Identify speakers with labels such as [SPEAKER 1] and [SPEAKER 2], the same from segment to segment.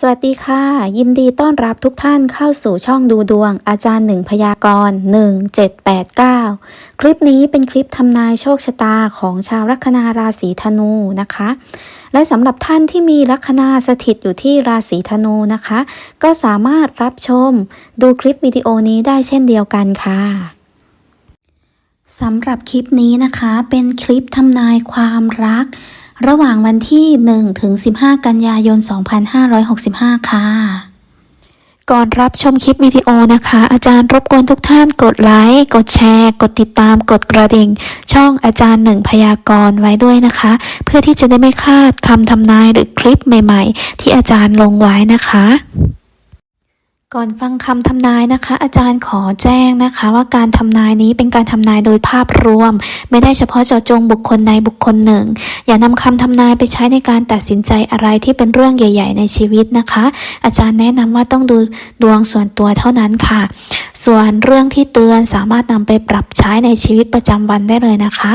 [SPEAKER 1] สวัสดีค่ะ ยินดีต้อนรับทุกท่านเข้าสู่ช่องดูดวง อาจารย์หนึ่งพยากรณ์1789 คลิปนี้เป็นคลิปทำนายโชคชะตาของชาวลัคนาราศีธนูนะคะ และสำหรับท่านที่มีลัคนาสถิตอยู่ที่ราศีธนูนะคะ ก็สามารถรับชมดูคลิปวิดีโอนี้ได้เช่นเดียวกันค่ะสำหรับคลิปนี้นะคะเป็นคลิปทำนายความรัก ระหว่างวันที่ 1 ถึง 15 กันยายน 2565 ค่ะ ก่อนรับชมคลิปวิดีโอนะคะ อาจารย์รบกวนทุกท่านกดไลค์กดแชร์ กดติดตามกดกระดิ่ง ช่องอาจารย์หนึ่งพยากรณ์ไว้ด้วยนะคะ เพื่อที่จะได้ไม่พลาดคำทำนายหรือคลิปใหม่ ๆ ที่อาจารย์ลงไว้นะคะ ก่อนฟังคำทำนายนะคะ อาจารย์ขอแจ้งนะคะ ว่าการทำนายนี้เป็นการทำนายโดยภาพรวม ไม่ได้เฉพาะเจาะจงบุคคลใดบุคคลหนึ่ง อย่านำคำทำนายไปใช้ในการตัดสินใจอะไรที่เป็นเรื่องใหญ่ ๆ ในชีวิตนะคะ อาจารย์แนะนำว่าต้องดูดวงส่วนตัวเท่านั้นค่ะ ส่วนเรื่องที่เตือนสามารถนำไปปรับใช้ในชีวิตประจำวันได้เลยนะคะ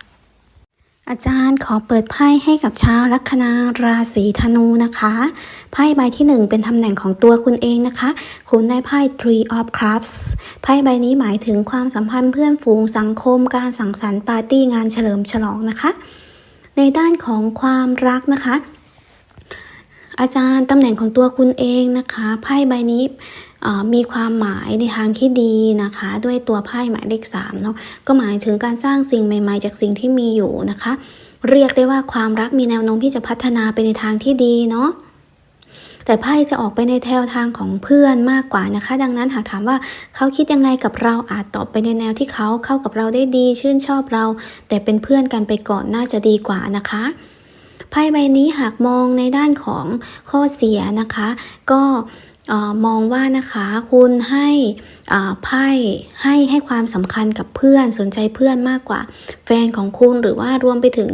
[SPEAKER 1] อาจารย์ขอเปิดไพ่ให้กับชาวลัคนาราศีธนูนะคะ ไพ่ใบที่หนึ่งเป็นตำแหน่งของตัวคุณเองนะคะ คุณได้ไพ่ Three of Cups ไพ่ใบนี้หมายถึงความสัมพันธ์เพื่อนฝูงสังคมการสังสรรค์ปาร์ตี้งานเฉลิมฉลองนะคะ ในด้านของความรักนะคะ อาจารย์ตำแหน่งของตัวคุณเองนะคะไพ่ใบนี้มีความหมายในทางที่ดีนะคะ ด้วยตัวไพ่หมายเลขสามเนาะก็หมายถึงการสร้างสิ่งใหม่ ๆ จากสิ่งที่มีอยู่นะคะ เรียกได้ว่าความรักมีแนวโน้มที่จะพัฒนาไปในทางที่ดีเนาะแต่ไพ่จะออกไปในแนวทางของเพื่อนมากกว่านะคะ ดังนั้นหากถามว่าเขาคิดยังไงกับเราอาจตอบไปในแนวที่เขาเข้ากับเราได้ดี ชื่นชอบเรา แต่เป็นเพื่อนกันไปก่อนน่าจะดีกว่านะคะ ไพ่ใบนี้หากมองในด้านของข้อเสียนะคะ ก็มองว่านะคะคุณให้ไพ่ให้ให้ความสำคัญกับเพื่อนสนใจเพื่อนมากกว่า แฟนของคุณหรือว่ารวมไปถึง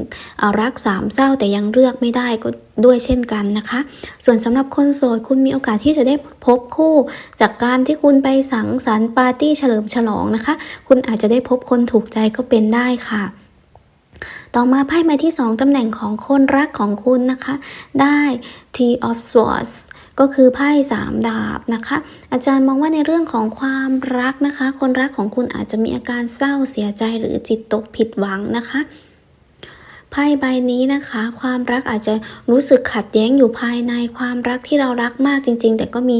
[SPEAKER 1] รักสามเศร้าแต่ยังเลือกไม่ได้ก็ด้วยเช่นกันนะคะ ส่วนสำหรับคนโสดคุณมีโอกาสที่จะได้พบคู่ จากการที่คุณไปสังสรรค์ปาร์ตี้เฉลิมฉลองนะคะ คุณอาจจะได้พบคนถูกใจก็เป็นได้ค่ะ ต่อมาไพ่ใบที่ 2 ตำแหน่งของคนรักของคุณนะคะ ได้ T of Swords ก็คือไพ่สามดาบนะคะ อาจารย์มองว่าในเรื่องของความรักนะคะ คนรักของคุณอาจจะมีอาการเศร้าเสียใจหรือจิตตกผิดหวังนะคะ ไพ่ใบนี้นะคะ ความรักอาจจะรู้สึกขัดแย้งอยู่ภายในความรักที่เรารักมากจริง ๆ แต่ก็มี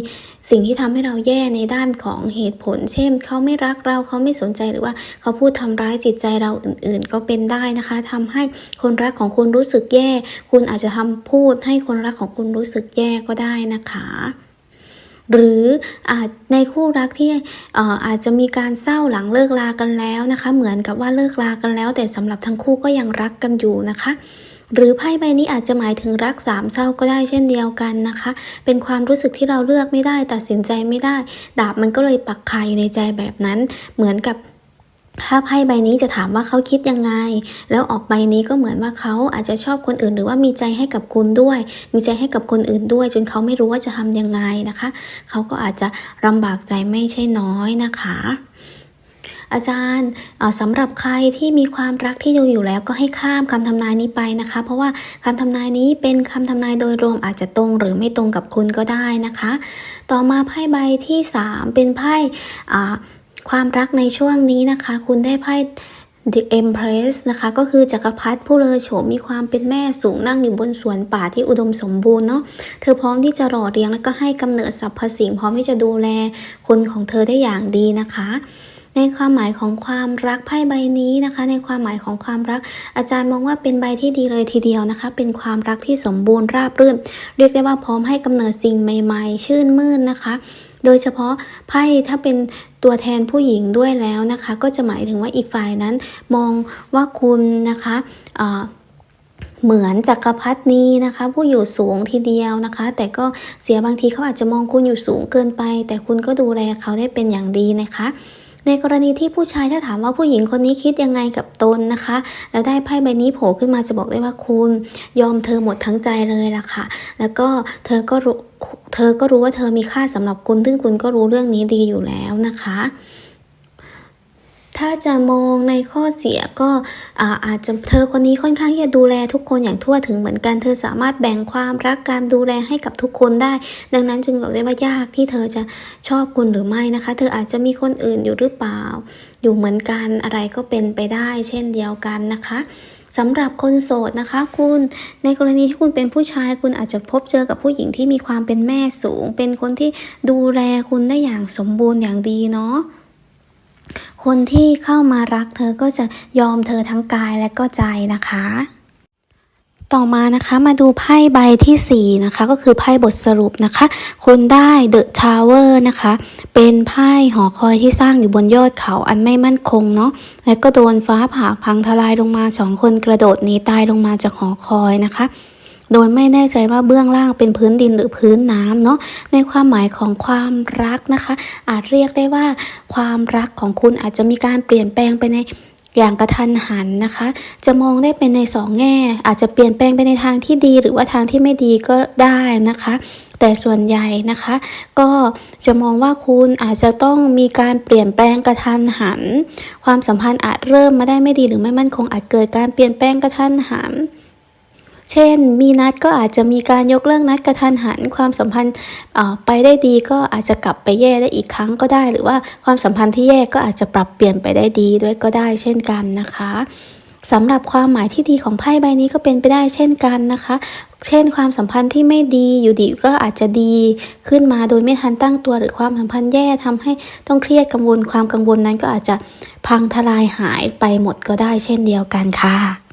[SPEAKER 1] สิ่งที่ทำให้เราแย่ในด้านของเหตุผล เช่น เขาไม่รักเราเขาไม่สนใจหรือว่าเขาพูดทำร้ายจิตใจเราอื่น ๆ ก็เป็นได้นะคะทำให้คนรักของคุณรู้สึกแย่ คุณอาจจะทำพูดให้คนรักของคุณรู้สึกแย่ก็ได้นะคะ หรืออาจในคู่รักที่เอ่อาจจะมีการเศร้าหลังเลิกลากันแล้วนะคะ เหมือนกับว่าเลิกลากันแล้ว แต่สำหรับทั้งคู่ก็ยังรักกันอยู่นะคะหรือไพ่ใบนี้อาจจะหมายถึงรักสามเศร้าก็ได้เช่นเดียวกันนะคะ เป็นความรู้สึกที่เราเลือกไม่ได้ตัดสินใจไม่ได้ ดาบมันก็เลยปักคาอยู่ในใจแบบนั้น เหมือนกับ ถ้าไพ่ใบนี้จะถามว่าเขาคิดยังไง แล้วออกใบนี้ก็เหมือนว่าเขาอาจจะชอบคนอื่น หรือว่ามีใจให้กับคุณด้วย มีใจให้กับคนอื่นด้วย จนเขาไม่รู้ว่าจะทำยังไงนะคะ เขาก็อาจจะลำบากใจไม่ใช่น้อยนะคะ อาจารย์เอ่อสำหรับใครที่มีความรักที่ดูอยู่แล้วก็ให้ข้ามคำทำนายนี้ไปนะคะ เพราะว่าคำทำนายนี้เป็นคำทำนายโดยรวมอาจจะตรงหรือไม่ตรงกับคุณก็ได้นะคะ ต่อมาไพ่ใบที่ 3 เป็นไพ่อ่า ความรักในช่วงนี้นะคะ คุณได้ไพ่ The Empress นะคะ ก็คือจักรพรรดิผู้เลอโฉมมีความเป็นแม่สูงนั่งอยู่บนสวนป่าที่อุดมสมบูรณ์เนาะเธอพร้อมที่จะหล่อเลี้ยงแล้วก็ให้กำเนิดสรรพสิ่งพร้อมที่จะดูแลคนของเธอได้อย่างดีนะคะในความหมายของความรักไพ่ใบนี้นะคะ ในความหมายของความรัก อาจารย์มองว่าเป็นใบที่ดีเลยทีเดียวนะคะ เป็นความรักที่สมบูรณ์ราบรื่น เรียกได้ว่าพร้อมให้กำเนิดสิ่งใหม่ ๆ ชื่นมื่นนะคะ โดยเฉพาะไพ่ถ้าเป็นตัวแทนผู้หญิงด้วยแล้วนะคะ ก็จะหมายถึงว่าอีกฝ่ายนั้นมองว่าคุณนะคะเหมือนจักรพรรดินี้นะคะ ผู้อยู่สูงทีเดียวนะคะ แต่ก็เสียบางทีเขาอาจจะมองคุณอยู่สูงเกินไป แต่คุณก็ดูแลเขาได้เป็นอย่างดีนะคะ ในกรณีที่ผู้ชายถ้าถามว่าผู้หญิงคนนี้คิดยังไงกับตนนะคะ แล้วได้ไพ่ใบนี้โผล่ขึ้นมาจะบอกได้ว่าคุณยอมเธอหมดทั้งใจเลยล่ะค่ะ แล้วก็เธอก็รู้เธอก็รู้ว่าเธอมีค่าสำหรับคุณ ซึ่งคุณก็รู้เรื่องนี้ดีอยู่แล้วนะคะ ถ้าจะมองในข้อเสียก็อาอาจจะเธอคนนี้ค่อนข้างที่จะดูแลทุกคนอย่างทั่วถึงเหมือนกัน เธอสามารถแบ่งความรักการดูแลให้กับทุกคนได้ ดังนั้นจึงบอกได้ว่ายากที่เธอจะชอบคุณหรือไม่นะคะ เธออาจจะมีคนอื่นอยู่หรือเปล่า อยู่เหมือนกันอะไรก็เป็นไปได้ เช่นเดียวกันนะคะสำหรับคนโสดนะคะ คุณในกรณีที่คุณเป็นผู้ชาย คุณอาจจะพบเจอกับผู้หญิงที่มีความเป็นแม่สูง เป็นคนที่ดูแลคุณได้อย่างสมบูรณ์อย่างดีเนาะ คนที่เข้ามารักเธอก็จะยอมเธอทั้งกายและก็ใจนะคะ ต่อมานะคะมาดูไพ่ใบที่ 4 นะคะ ก็คือไพ่บทสรุปนะคะ คุณได้ The Tower นะคะ เป็นไพ่หอคอยที่สร้างอยู่บนยอดเขาอันไม่มั่นคงเนาะและก็โดนฟ้าผ่าพังทลายลงมาสองคนกระโดดหนีตายลงมาจากหอคอยนะคะ โดยไม่แน่ใจว่าเบื้องล่างเป็นพื้นดินหรือพื้นน้ำเนาะในความหมายของความรักนะคะ อาจเรียกได้ว่า ความรักของคุณอาจจะมีการเปลี่ยนแปลงไปในอย่างกระทันหันนะคะ จะมองได้เป็นในสองแง่ อาจจะเปลี่ยนแปลงไปในทางที่ดี หรือว่าทางที่ไม่ดีก็ได้นะคะ แต่ส่วนใหญ่นะคะ ก็จะมองว่าคุณอาจจะต้องมีการเปลี่ยนแปลงกระทันหัน ความสัมพันธ์อาจเริ่มมาได้ไม่ดีหรือไม่มั่นคงอาจเกิดการเปลี่ยนแปลงกระทันหัน เช่น มีนัดก็อาจจะมีการยกเลิกนัดกระทันหัน ความสัมพันธ์ไปได้ดีก็อาจจะกลับไปแย่ได้อีกครั้งก็ได้ หรือว่าความสัมพันธ์ที่แย่ก็อาจจะปรับเปลี่ยนไปได้ดีด้วยก็ได้ เช่นกันนะคะสำหรับความหมายที่ดีของไพ่ใบนี้ก็เป็นไปได้เช่นกันนะคะ เช่น ความสัมพันธ์ที่ไม่ดีอยู่ดีก็อาจจะดีขึ้นมาโดยไม่ทันตั้งตัวหรือความสัมพันธ์แย่ทำให้ต้องเครียดกังวลความกังวลนั้นก็อาจจะพังทลายหายไปหมดก็ได้เช่นเดียวกันค่ะ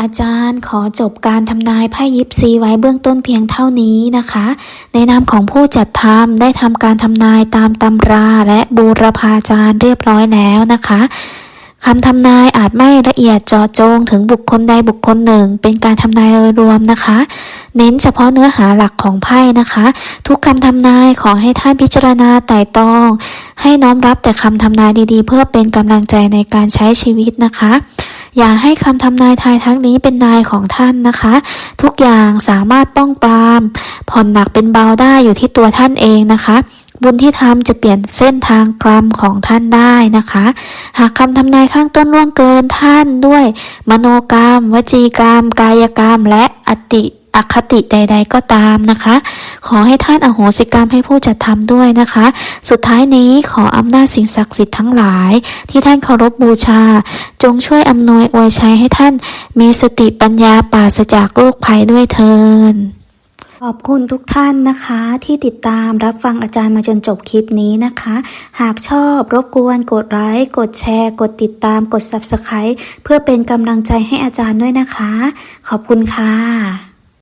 [SPEAKER 1] อาจารย์ขอจบการทำนายไพ่ยิปซีไว้เบื้องต้นเพียงเท่านี้นะคะ ในนามของผู้จัดทำได้ทำการทำนายตามตำราและบูรพาจารย์เรียบร้อยแล้วนะคะคำทำนายอาจไม่ละเอียดเจาะจงถึงบุคคลใดบุคคลหนึ่ง เป็นการทำนายโดยรวมนะคะ เน้นเฉพาะเนื้อหาหลักของไพ่นะคะ ทุกคำทำนายขอให้ท่านพิจารณาไต่ตรอง ให้น้อมรับแต่คำทำนายดีๆ เพื่อเป็นกำลังใจในการใช้ชีวิตนะคะ อย่าให้คำทำนายทายทั้งนี้เป็นนายของท่านนะคะ ทุกอย่างสามารถป้องปรามผ่อนหนักเป็นเบาได้อยู่ที่ตัวท่านเองนะคะ บุญที่ทำจะเปลี่ยนเส้นทางกรรมของท่านได้นะคะ หากคำทำนายข้างต้นล่วงเกินท่านด้วย มโนกรรม วจีกรรม กายกรรม และอติ อคติใด ๆ ก็ตามนะคะ ขอให้ท่านอโหสิกรรมให้ผู้จัดทำด้วยนะคะ สุดท้ายนี้ขออำนาจสิ่งศักดิ์สิทธิ์ทั้งหลาย ที่ท่านเคารพบูชา จงช่วยอำนวยอวยชัยให้ท่าน มีสติปัญญาปราศจากโรคภัยด้วยเทินขอบคุณทุกท่านนะคะ ที่ติดตามรับฟังอาจารย์มาจนจบคลิปนี้นะคะ หากชอบรบกวนกดไลค์กดแชร์ กดติดตามกด Subscribe เพื่อเป็นกำลังใจให้อาจารย์ด้วยนะคะ ขอบคุณค่ะ